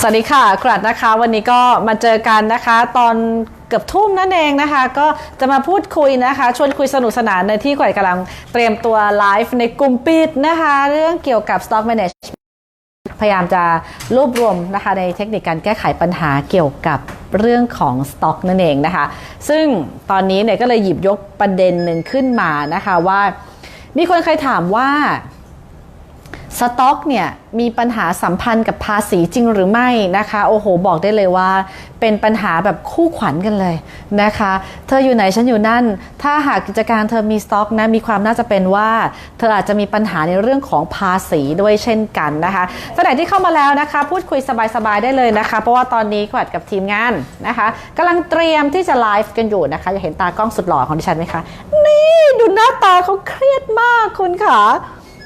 สวัสดีค่ะกรัดนะคะ วันนี้ก็มาเจอกันนะคะ ตอนเกือบทุ่มนั่นเองนะคะ ก็จะมาพูดคุยนะคะชวนคุยสนุกสนานในที่กรัดกำลังเตรียมตัวไลฟ์ในกลุ่มปิดนะคะ เรื่องเกี่ยวกับ stock management พยายามจะรวบรวมนะคะในเทคนิคการแก้ไขปัญหาเกี่ยวกับเรื่องของสต็อกนั่นเองนะคะ ซึ่งตอนนี้เนี่ยก็เลยหยิบยกประเด็นหนึ่งขึ้นมานะคะว่า มีคนเคยถามว่า สต็อกเนี่ยมีปัญหาสัมพันธ์กับภาษีจริงหรือไม่นะคะ โอ้โห บอกได้เลยว่า เป็นปัญหาแบบคู่ขวัญกันเลยนะคะ เธออยู่ไหนฉันอยู่นั่น ถ้าหากกิจการเธอมีสต็อกนะมีความน่าจะเป็นว่า เธออาจจะมีปัญหาในเรื่องของภาษีด้วยเช่นกันนะคะท่านไหนที่เข้ามาแล้วนะคะ พูดคุยสบาย ๆ ได้เลยนะคะ เพราะว่าตอนนี้ขวัดกับทีมงานนะคะกำลังเตรียมที่จะไลฟ์กันอยู่นะคะอยากเห็นตากล้องสุดหล่อของดิฉันไหมคะนี่ดูหน้าตาเขาเครียดมากคุณค่ะ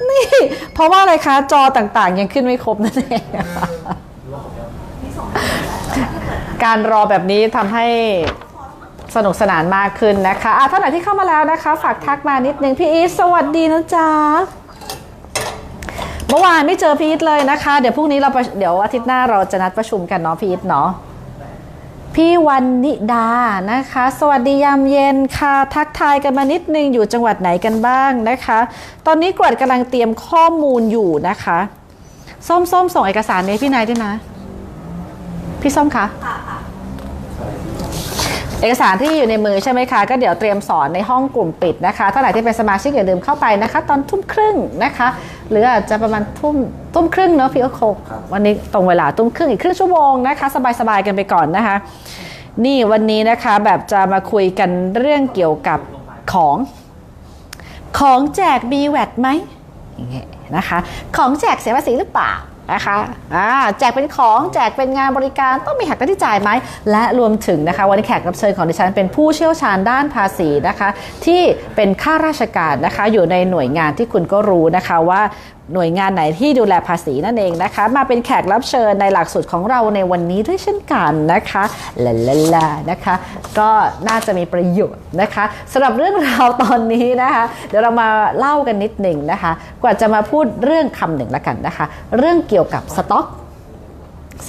นี่ เพราะว่าอะไรคะ จอต่างๆ ยังขึ้นไม่ครบนั่นเองการรอแบบนี้ทำให้สนุกสนานมากขึ้นนะคะอะท่านไหนที่เข้ามาแล้วนะคะ ฝากทักมานิดนึงพี่อีทสวัสดีนะจ๊ะ เมื่อวานไม่เจอพี่อีทเลยนะคะ เดี๋ยวพรุ่งนี้เราเดี๋ยวอาทิตย์หน้าเราจะนัดประชุมกันเนาะพี่อีทเนาะ พี่วันนิดานะคะ สวัสดียามเย็นค่ะ ทักทายกันมานิดนึงอยู่จังหวัดไหนกันบ้างนะคะ ตอนนี้กวดกำลังเตรียมข้อมูลอยู่นะคะ ส้มส้มส่งเอกสารนี้พี่นายด้วยนะ พี่ส้มคะ เอกสารที่อยู่ในมือใช่ไหมคะ ก็เดี๋ยวเตรียมสอนในห้องกลุ่มปิดนะคะถ้าไหนที่เป็นสมาชิกอย่าลืมเข้าไปนะคะ ตอนทุ่มครึ่งนะคะ หรืออาจจะประมาณทุ่มทุ่มครึ่งเนาะพี่โอโคกวันนี้ตรงเวลาทุ่มครึ่งอีกครึ่งชั่วโมงนะคะ สบายๆกันไปก่อนนะคะ นี่วันนี้นะคะแบบจะมาคุยกันเรื่องเกี่ยวกับของ ของแจกมีแวดไหมอย่างเงี้ยนะคะ ของแจกเสียภาษีหรือเปล่า นะคะอ่าแจกเป็นของแจกเป็นงานบริการต้องมีหักค่าใช้จ่ายไหม และรวมถึงนะคะ วันนี้แขกรับเชิญของดิฉันเป็นผู้เชี่ยวชาญด้านภาษีนะคะ ที่เป็นข้าราชการนะคะ อยู่ในหน่วยงานที่คุณก็รู้นะคะว่าหน่วยงานไหนที่ดูแลภาษีนั่นเองนะคะ มาเป็นแขกรับเชิญในหลักสูตรของเราในวันนี้ด้วยเช่นกันนะคะลาลาลานะคะ ก็น่าจะมีประโยชน์นะคะสำหรับเรื่องราวตอนนี้นะคะ เดี๋ยวเรามาเล่ากันนิดหนึ่งนะคะ กว่าจะมาพูดเรื่องคำหนึ่งละกันนะคะ เรื่องเกี่ยวกับสต็อก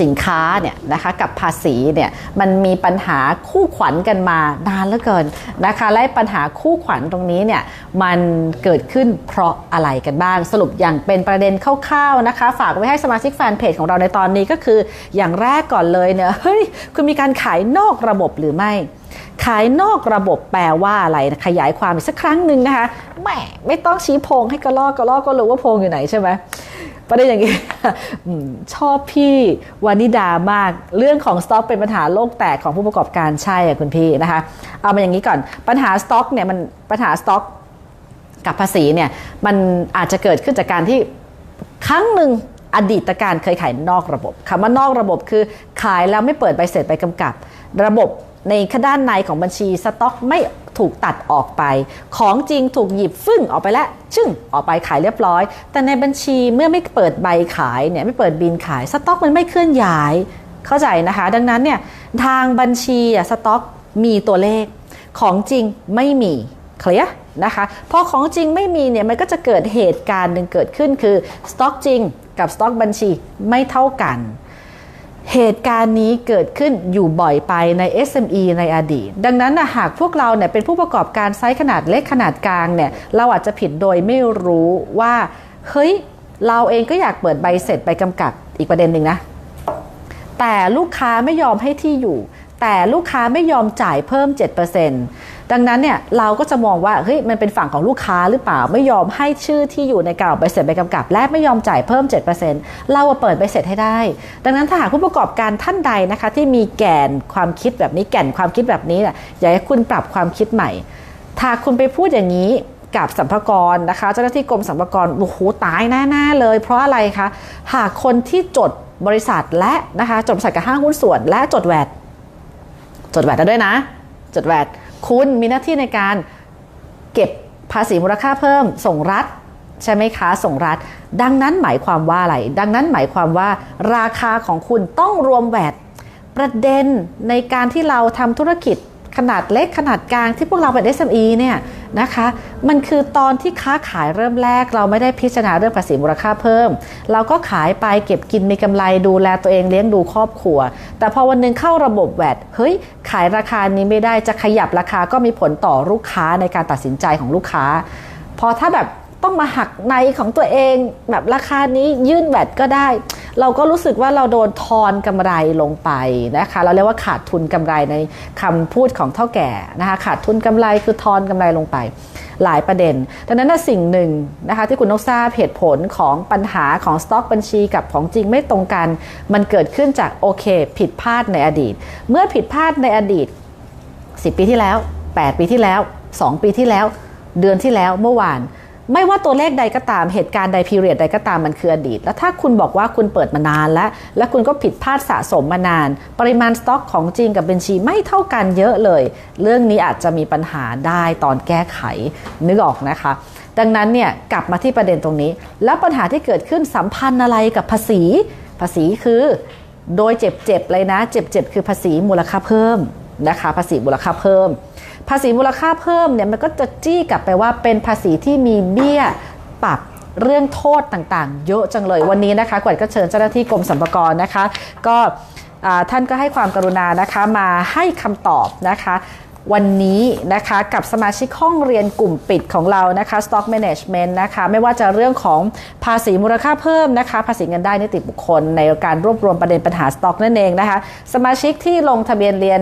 สินค้าเนี่ยนะคะกับภาษีเนี่ยมันมีปัญหาคู่ขวัญกันมานานเหลือเกินนะคะและปัญหาคู่ขวัญตรงนี้เนี่ยมันเกิดขึ้นเพราะอะไรกันบ้าง สรุปอย่างเป็นประเด็นคร่าวๆนะคะ ฝากไว้ให้สมาชิกแฟนเพจของเราในตอนนี้ก็คืออย่างแรกก่อนเลยเนี่ยเฮ้ยคุณมีการขายนอกระบบหรือไม่ ขายนอกระบบแปลว่าอะไรขยายความอีกสักครั้งหนึ่งนะคะแหม่ไม่ต้องชี้โพงให้กระลอกกระลอกก็รู้ว่าโพงอยู่ไหนใช่ไหมประเด็นอย่างนี้ชอบพี่วานิดามากเรื่องของสต็อกเป็นปัญหาโลกแตกของผู้ประกอบการใช่คุณพี่นะคะ เอามาอย่างนี้ก่อนปัญหาสต็อกเนี่ยมันปัญหาสต็อกกับภาษีเนี่ยมันอาจจะเกิดขึ้นจากการที่ครั้งหนึ่งอดีตการเคยขายนอกระบบคำว่านอกระบบคือขายแล้วไม่เปิดใบเสร็จใบกำกับ ระบบ ในขด้านในของบัญชีสต็อกไม่ถูกตัดออกไป ของจริงถูกหยิบฟึ่งออกไปแล้วชึ่งออกไปขายเรียบร้อย แต่ในบัญชีเมื่อไม่เปิดใบขายเนี่ยไม่เปิดบินขายสต็อกมันไม่เคลื่อนย้าย เข้าใจนะคะ ดังนั้นเนี่ยทางบัญชีสต็อกมีตัวเลข ของจริงไม่มีเคลียร์นะคะพอของจริงไม่มีเนี่ยมันก็จะเกิดเหตุการณ์หนึ่งเกิดขึ้นคือสต็อกจริงกับสต็อกบัญชีไม่เท่ากัน เหตุการณ์นี้เกิดขึ้นอยู่บ่อยไปใน SME ในอดีต ดังนั้นนะหากพวกเราเนี่ยเป็นผู้ประกอบการไซส์ขนาดเล็กขนาดกลางเนี่ยเราอาจจะผิดโดยไม่รู้ว่าเฮ้ยเราเองก็อยากเปิดใบเสร็จใบกำกับอีกประเด็นหนึ่งนะ แต่ลูกค้าไม่ยอมให้ที่อยู่ แต่ลูกค้าไม่ยอมจ่ายเพิ่ม 7% ดังนั้นเนี่ยเราก็จะมองว่าเฮ้ยมันเป็นฝั่งของลูกค้าหรือเปล่าไม่ยอมให้ชื่อที่อยู่ในกล่าวใบเสร็จใบกำกับ และไม่ยอมจ่ายเพิ่ม 7%เราเปิดใบเสร็จให้ได้ ดังนั้นถ้าหากผู้ประกอบการท่านใดนะคะ ที่มีแกนความคิดแบบนี้แก่นความคิดแบบนี้เนี่ยอยากให้คุณปรับความคิดใหม่ ถ้าคุณไปพูดอย่างนี้กับสัมภากรนะคะ เจ้าหน้าที่กรมสัมภากรโอ้โหตายแน่ๆเลย เพราะอะไรคะหากคนที่จดบริษัทและนะคะจดบริษัทกับห้างหุ้นส่วน และจดแวดจดแวดแล้ด้วยนะ จดแวด คุณมีหน้าที่ในการเก็บภาษีมูลค่าเพิ่ม ส่งรัฐใช่ไหมคะ ส่งรัฐ ดังนั้นหมายความว่าอะไร ดังนั้นหมายความว่าราคาของคุณต้องรวมแวดประเด็นในการที่เราทำธุรกิจ ขนาดเล็กขนาดกลางที่พวกเราเป็น SME เนี่ยนะคะมันคือตอนที่ค้าขายเริ่มแรก เราไม่ได้พิจารณาเรื่องภาษีมูลค่าเพิ่ม เราก็ขายไปเก็บกินมีกำไรดูแลตัวเองเลี้ยงดูครอบครัว แต่พอวันหนึงเข้าระบบแวดเฮ้ยขายราคานี้ไม่ได้จะขยับราคาก็มีผลต่อลูกค้าในการตัดสินใจของลูกค้า พอถ้าแบบต้องมาหักในของตัวเอง แบบราคานี้ยื่นแวดก็ได้ เราก็รู้สึกว่าเราโดนทอนกำไรลงไปนะคะ เราเรียกว่าขาดทุนกำไรในคำพูดของเท่าแก่นะคะ ขาดทุนกำไรคือทอนกำไรลงไป หลายประเด็น ดังนั้นนะสิ่งหนึ่งนะคะที่คุณนกทราบเหตุผลของปัญหาของสต็อกบัญชีกับของจริงไม่ตรงกัน มันเกิดขึ้นจากโอเค ผิดพลาดในอดีต เมื่อผิดพลาดในอดีต 10 ปีที่แล้ว 8 ปีที่แล้ว 2 ปีที่แล้ว เดือนที่แล้วเมื่อวาน ไม่ว่าตัวเลขใดก็ตามเหตุการณ์ใดพีเรียดใดก็ตามมันคืออดีต แล้วถ้าคุณบอกว่าคุณเปิดมานานแล้ว และคุณก็ผิดพลาดสะสมมานาน ปริมาณสต็อกของจริงกับบัญชีไม่เท่ากันเยอะเลย เรื่องนี้อาจจะมีปัญหาได้ตอนแก้ไขนึกออกนะคะ ดังนั้นเนี่ยกลับมาที่ประเด็นตรงนี้ แล้วปัญหาที่เกิดขึ้นสัมพันธ์อะไรกับภาษี ภาษีคือโดยเจ็บๆเลยนะ เจ็บๆคือภาษีมูลค่าเพิ่มนะคะ ภาษีมูลค่าเพิ่ม ภาษีมูลค่าเพิ่มเนี่ยมันก็จะจี้กลับไปว่าเป็นภาษีที่มีเบี้ยปรับเรื่องโทษต่างๆ เยอะจังเลยวันนี้นะคะกวดก็เชิญเจ้าหน้าที่กรมสรรพากรนะคะ ก็ท่านก็ให้ความกรุณานะคะมาให้คำตอบนะคะวันนี้นะคะกับสมาชิกห้องเรียนกลุ่มปิดของเรานะคะ Stock Management นะคะไม่ว่าจะเรื่องของภาษีมูลค่าเพิ่มนะคะ ภาษีเงินได้นิติบุคคลในการรวบรวมประเด็นปัญหา Stock นั่นเองนะคะ สมาชิกที่ลงทะเบียนเรียน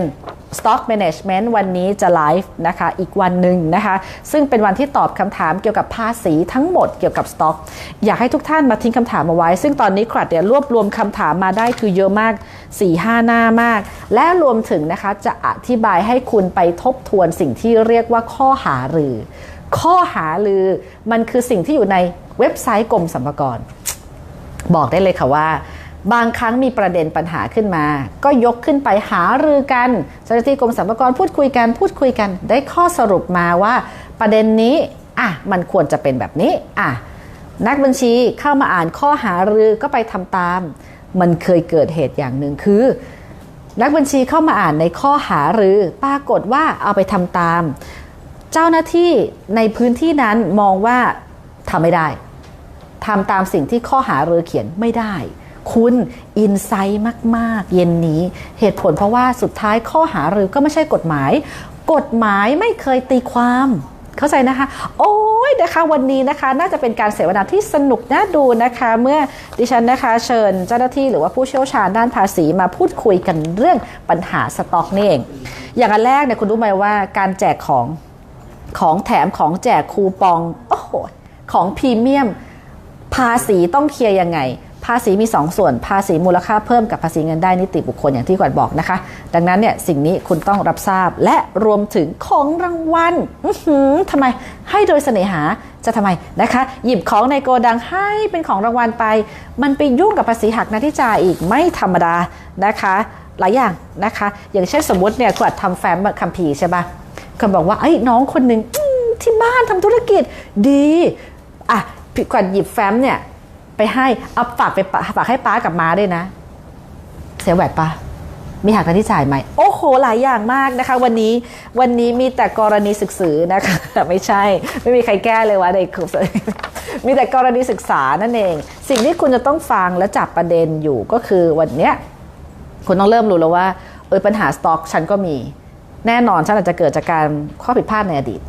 Stock Management วันนี้จะไลฟ์นะคะอีกวันหนึ่งนะคะ ซึ่งเป็นวันที่ตอบคำถามเกี่ยวกับภาษีทั้งหมดเกี่ยวกับ Stock อยากให้ทุกท่านมาทิ้งคำถามมาไว้ ซึ่งตอนนี้ครัดเนี่ยรวบรวมคำถามมาได้คือเยอะมาก 4-5 หน้ามาก และรวมถึงนะคะจะอธิบายให้คุณไปทบทวนสิ่งที่เรียกว่าข้อหารือ ข้อหารือมันคือสิ่งที่อยู่ในเว็บไซต์กรมสรรพากรบอกได้เลยค่ะว่า บางครั้งมีประเด็นปัญหาขึ้นมา ก็ยกขึ้นไปหารือกันเจ้าหน้าที่กรมสรรพากรพูดคุยกันพูดคุยกัน ได้ข้อสรุปมาว่าประเด็นนี้อะมันควรจะเป็นแบบนี้อะนักบัญชีเข้ามาอ่านข้อหารือก็ไปทำตาม มันเคยเกิดเหตุอย่างหนึ่งคือ นักบัญชีเข้ามาอ่านในข้อหารือ ปรากฏว่าเอาไปทำตาม เจ้าหน้าที่ในพื้นที่นั้นมองว่าทำไม่ได้ทำตามสิ่งที่ข้อหารือเขียนไม่ได้ คุณอินไซต์มาก ๆ เย็นนี้ เหตุผลเพราะว่าสุดท้ายข้อหารือก็ไม่ใช่กฎหมาย กฎหมายไม่เคยตีความเข้าใจนะคะ โอ้ยนะคะวันนี้นะคะน่าจะเป็นการเสวนาที่สนุกน่าดูนะคะ เมื่อดิฉันนะคะเชิญเจ้าหน้าที่หรือว่าผู้เชี่ยวชาญด้านภาษีมาพูดคุยกันเรื่องปัญหาสต็อกนี่เอง อย่างแรกเนี่ยคุณรู้ไหมว่าการแจกของของแถมของแจกคูปอง โอ้โห ของพรีเมียม ภาษีต้องเคลียร์ยังไงาษีมี 2 ส่วน ภาษีมูลค่าเพิ่มกับภาษีเงินได้นิติบุคคลอย่างที่กวดบอกนะคะ ดังนั้นเนี่ยสิ่งนี้คุณต้องรับทราบและรวมถึงของรางวัลทำไมให้โดยเสน่หาจะทำไมนะคะ หยิบของในโกดังให้เป็นของรางวัลไป มันไปยุ่งกับภาษีหักหน้าที่จ่ายอีกไม่ธรรมดานะคะ หลายอย่างนะคะ อย่างเช่นสมมติเนี่ยกวดทำแฟ้มคัมภีร์ใช่ปะคนบอกว่าไอ้น้องคนหนึ่งที่บ้านทำธุรกิจดีอะกวดหยิบแฟ้มเนี่ย ไปให้เอาฝากไปฝากให้ป้ากับม้าด้วยนะ เสียแหวดปะมีหักค่าที่จ่ายไหมโอ้โหหลายอย่างมากนะคะ วันนี้วันนี้มีแต่กรณีศึกษานะคะไม่ใช่ ไม่มีใครแก้เลยว่าในคุกมีแต่กรณีศึกษานั่นเอง สิ่งที่คุณจะต้องฟังและจับประเด็นอยู่ก็คือวันเนี้ยคุณต้องเริ่มรู้แล้วว่าเออปัญหาสต็อกฉันก็มี แน่นอนฉันอาจจะเกิดจากการข้อผิดพลาดในอดีต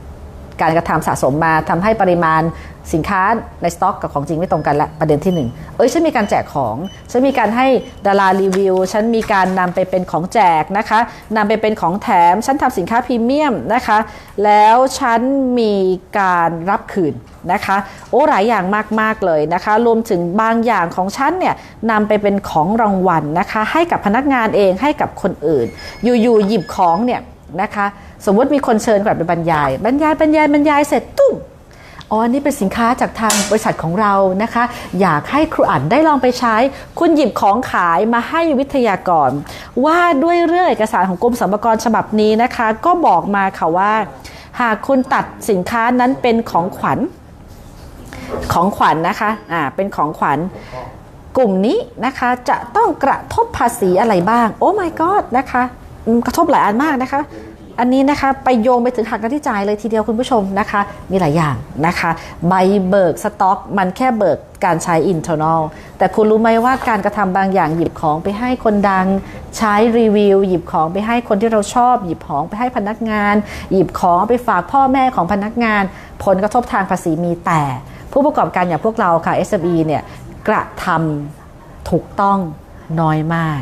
การกระทำสะสมมาทำให้ปริมาณสินค้าในสต็อกกับของจริงไม่ตรงกันละประเด็นที่หนึ่งเอ้ยฉันมีการแจกของ ฉันมีการให้ดารารีวิว ฉันมีการนำไปเป็นของแจกนะคะนำไปเป็นของแถม ฉันทำสินค้าพรีเมียมนะคะ แล้วฉันมีการรับคืนนะคะ โอ้หลายอย่างมาก ๆ เลยนะคะ รวมถึงบางอย่างของฉันเนี่ยนำไปเป็นของรางวัลนะคะ ให้กับพนักงานเองให้กับคนอื่น อยู่ๆหยิบของเนี่ยนะคะ สมมติมีคนเชิญกลับไปบรรยาย บรรยายบรรยายบรรยายเสร็จตุ้มอ๋อันนี่เป็นสินค้าจากทางบริษัทของเรานะคะ อยากให้ครูอั๋นได้ลองไปใช้ คุณหยิบของขายมาให้วิทยากร ว่าด้วยเรื่องเอกสารของกรมสรรพากรฉบับนี้นะคะ ก็บอกมาค่ะว่า หากคุณตัดสินค้านั้นเป็นของขวัญ ของขวัญนะคะอ่าเป็นของขวัญกลุ่มนี้นะคะจะต้องกระทบภาษีอะไรบ้าง โอ้ my god นะคะ กระทบหลายอันมากนะคะ อันนี้นะคะไปโยงไปถึงหักหน้าที่จ่ายเลยทีเดียวคุณผู้ชมนะคะ มีหลายอย่างนะคะ ใบเบิกสต็อก มันแค่เบิกการใช้ internal แต่คุณรู้ไหมว่าการกระทำบางอย่างหยิบของไปให้คนดัง ใช้รีวิว หยิบของไปให้คนที่เราชอบ หยิบของไปให้พนักงาน หยิบของไปฝากพ่อแม่ของพนักงาน ผลกระทบทางภาษีมีแต่ ผู้ประกอบการอย่างพวกเราค่ะ SME เนี่ยกระทำถูกต้องน้อยมาก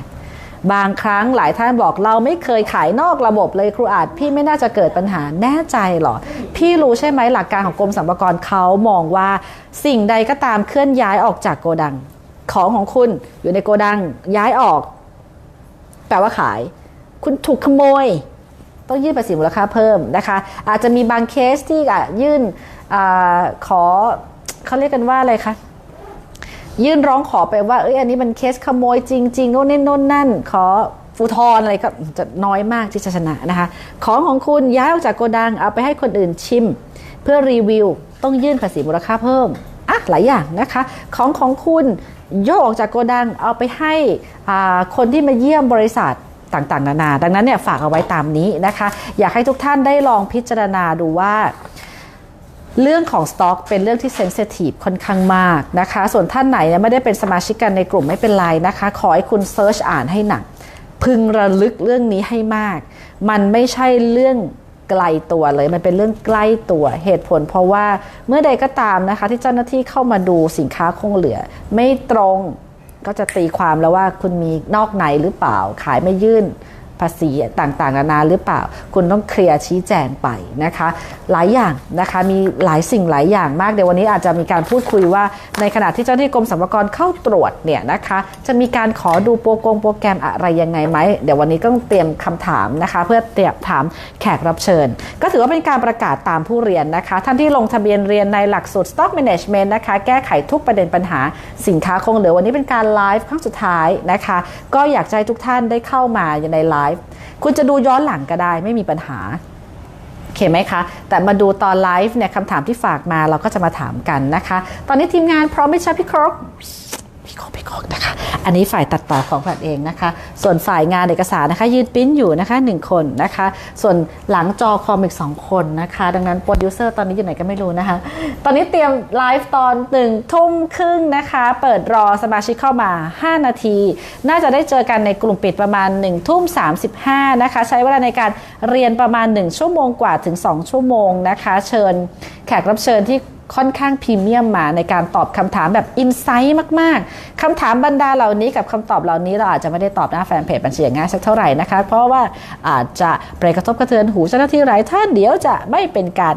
บางครั้งหลายท่านบอกเราไม่เคยขายนอกระบบเลยครูอาจพี่ไม่น่าจะเกิดปัญหาแน่ใจหรอ พี่รู้ใช่ไหมหลักการของกรมสรรพากรเขามองว่าสิ่งใดก็ตามเคลื่อนย้ายออกจากโกดัง ของของคุณอยู่ในโกดังย้ายออก แปลว่าขาย คุณถูกขโมย ต้องยื่นภาษีมูลค่าเพิ่มนะคะ อาจจะมีบางเคสที่อะยื่นอาขอเขาเรียกกันว่าอะไรคะ ยื่นร้องขอไปว่าเอ้ยอันนี้มันเคสขโมยจริงๆโน่นนี่โน่นนั่น ขอฟูทอนอะไรก็จะน้อยมากที่จะชนะนะคะ ของของคุณย้ายออกจากโกดังเอาไปให้คนอื่นชิม เพื่อรีวิวต้องยื่นภาษีมูลค่าเพิ่มอะหลายอย่างนะคะ ของของคุณโยกออกจากโกดังเอาไปให้คนที่มาเยี่ยมบริษัทต่างๆ นานา ดังนั้นเนี่ยฝากเอาไว้ตามนี้นะคะ อยากให้ทุกท่านได้ลองพิจารณาดูว่า เรื่องของสต็อกเป็นเรื่องที่เซนซิทีฟค่อนข้างมากนะคะ ส่วนท่านไหนไม่ได้เป็นสมาชิกกันในกลุ่มไม่เป็นไรนะคะ ขอให้คุณเซิร์ชอ่านให้หนัก พึงระลึกเรื่องนี้ให้มาก มันไม่ใช่เรื่องไกลตัวเลย มันเป็นเรื่องใกล้ตัวเหตุผล เพราะว่าเมื่อใดก็ตามนะคะ ที่เจ้าหน้าที่เข้ามาดูสินค้าคงเหลือ ไม่ตรงก็จะตีความแล้วว่าคุณมีนอกในหรือเปล่าขายไม่ยื่น ภาษีต่างๆนานาหรือเปล่า คุณต้องเคลียร์ชี้แจงไปนะคะ หลายอย่างนะคะมีหลายสิ่งหลายอย่างมาก เดี๋ยววันนี้อาจจะมีการพูดคุยว่า ในขณะที่เจ้าหน้าที่กรมสรรพากรเข้าตรวจเนี่ยนะคะ จะมีการขอดูโปรโกงโปรแกรมอะไรยังไงไหมเดี๋ยววันนี้ต้องเตรียมคำถามนะคะ เพื่อเตรียมถามแขกรับเชิญ ก็ถือว่าเป็นการประกาศตามผู้เรียนนะคะ ท่านที่ลงทะเบียนเรียนในหลักสูตร Stock Management นะคะ แก้ไขทุกประเด็นปัญหาสินค้าคงเหลือวันนี้เป็นการไลฟ์ครั้งสุดท้ายนะคะ ก็อยากให้ทุกท่านได้เข้ามาในไลฟ์คุณจะดูย้อนหลังก็ได้ไม่มีปัญหาโอเคไหมคะ แต่มาดูตอนไลฟ์เนี่ยคำถามที่ฝากมาเราก็จะมาถามกันนะคะ ตอนนี้ทีมงานพร้อมไหมใช่พี่ครกพี่ครกพี่ครกนะคะ อันนี้ฝ่ายตัดต่อของแพทเองนะคะ ส่วนฝ่ายงานเอกสารนะคะ ยืนปิ้นอยู่นะคะหนึ่งคนนะคะ ส่วนหลังจอคอมอีกสองคนนะคะ ดังนั้นโปรดิวเซอร์ตอนนี้อยู่ไหนก็ไม่รู้นะคะ ตอนนี้เตรียมไลฟ์ตอนหนึ่งทุ่มครึ่งนะคะ เปิดรอสมาชิกเข้ามา 5 นาที น่าจะได้เจอกันในกลุ่มปิดประมาณ1ทุ่ม35นะคะ ใช้เวลาในการเรียนประมาณ 1 ชั่วโมงกว่าถึง 2 ชั่วโมงนะคะ เชิญแขกรับเชิญที่ ค่อนข้างพรีเมียมมาในการตอบคำถามแบบอินไซต์มาก ๆคำถามบรรดาเหล่านี้กับคำตอบเหล่านี้เราอาจจะไม่ได้ตอบหน้าแฟนเพจบัญชีอย่างง่ายสักเท่าไหร่นะคะ เพราะว่าอาจจะไปกระทบกระเทือนหูเจ้าหน้าที่หลายท่านเดี๋ยวจะไม่เป็นการ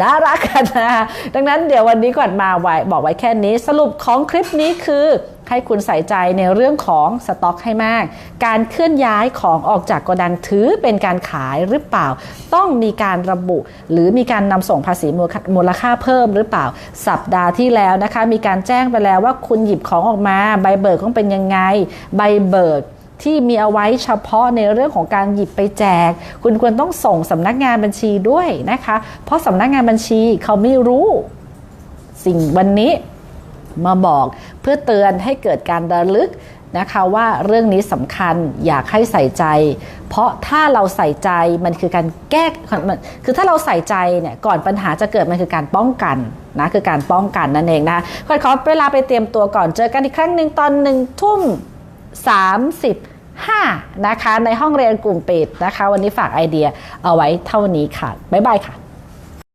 น่ารักกันนะดังนั้นเดี๋ยววันนี้ก่อนมาไว้บอกไว้แค่นี้ สรุปของคลิปนี้คือให้คุณใส่ใจในเรื่องของสต็อกให้มาก การเคลื่อนย้ายของออกจากโกดังถือเป็นการขายหรือเปล่า ต้องมีการระบุ หรือมีการนำส่งภาษีมูลค่าเพิ่มหรือเปล่า สัปดาห์ที่แล้วนะคะ มีการแจ้งไปแล้วว่าคุณหยิบของออกมา ใบเบิกต้องเป็นยังไง ใบเบิก ที่มีเอาไว้เฉพาะในเรื่องของการหยิบไปแจก คุณควรต้องส่งสำนักงานบัญชีด้วยนะคะ เพราะสำนักงานบัญชีเขาไม่รู้สิ่งวันนี้มาบอกเพื่อเตือนให้เกิดการระลึกนะคะว่าเรื่องนี้สำคัญอยากให้ใส่ใจ เพราะถ้าเราใส่ใจมันคือการแก้คือถ้าเราใส่ใจเนี่ยก่อนปัญหาจะเกิดมันคือการป้องกันนะคือการป้องกันนั่นเองนะคะขอขอเวลาไปเตรียมตัวก่อนเจอกันอีกครั้งหนึ่งตอนหนึ่งทุ่ม 35 นะคะ ในห้องเรียนกลุ่มปิดนะคะ วันนี้ฝากไอเดียเอาไว้เท่านี้ค่ะ บ๊ายบายค่ะ